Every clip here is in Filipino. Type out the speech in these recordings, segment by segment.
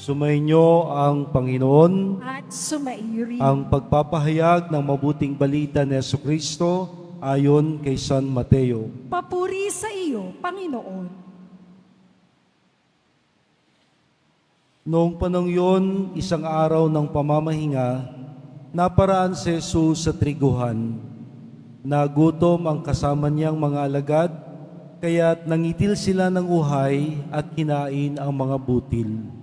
Sumainyo ang Panginoon, at sumaiyo rin. ang pagpapahayag ng mabuting balita ni Yesu Kristo ayon kay San Mateo. Papuri sa iyo, Panginoon. Noong panong yon, isang araw ng pamamahinga, naparaan si Jesus sa triguhan. Nagutom ang kasama niyang mga alagad, kaya't nangitil sila ng uhay at kinain ang mga butil.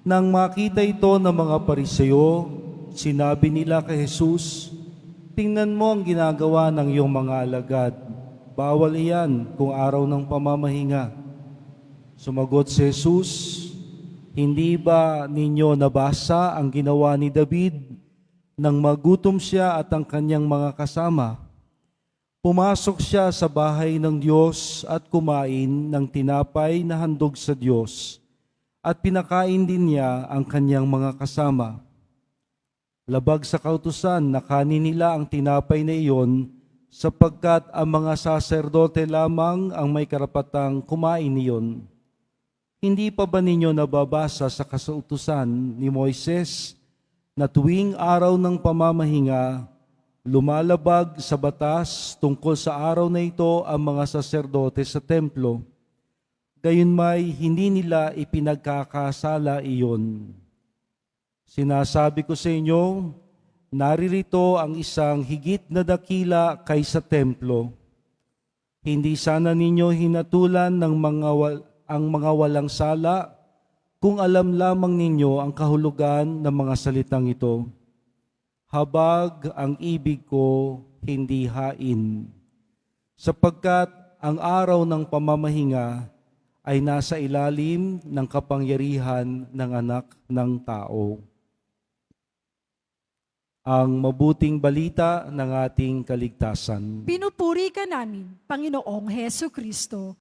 Nang makita ito ng mga pariseyo, sinabi nila kay Jesus, Tingnan mo ang ginagawa ng iyong mga alagad. Bawal iyan kung araw ng pamamahinga. Sumagot si Jesus, Hindi ba ninyo nabasa ang ginawa ni David nang magutom siya at ang kanyang mga kasama? Pumasok siya sa bahay ng Diyos at kumain ng tinapay na handog sa Diyos at pinakain din niya ang kanyang mga kasama. Labag sa kautusan na kanin nila ang tinapay na iyon sapagkat ang mga saserdote lamang ang may karapatang kumain niyon. Hindi pa ba ninyo nababasa sa kasautusan ni Moises na tuwing araw ng pamamahinga, lumalabag sa batas tungkol sa araw na ito ang mga saserdote sa templo? Gayon may hindi nila ipinagkakasala iyon. Sinasabi ko sa inyo, naririto ang isang higit na dakila kaysa templo. Hindi sana ninyo hinatulan ng mga ang mga walang sala kung alam lamang ninyo ang kahulugan ng mga salitang ito. Habag ang ibig ko, hindi hain. Sapagkat ang araw ng pamamahinga ay nasa ilalim ng kapangyarihan ng anak ng tao. Ang mabuting balita ng ating kaligtasan. Pinupuri ka namin, Panginoong Heso Kristo.